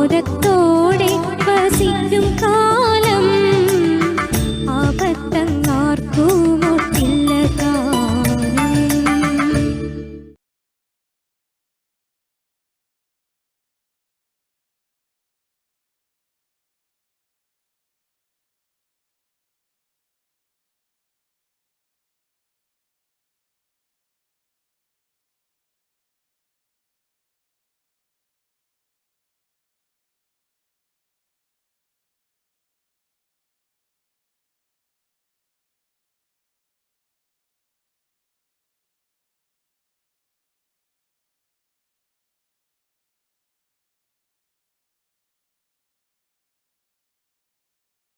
മുരക്ക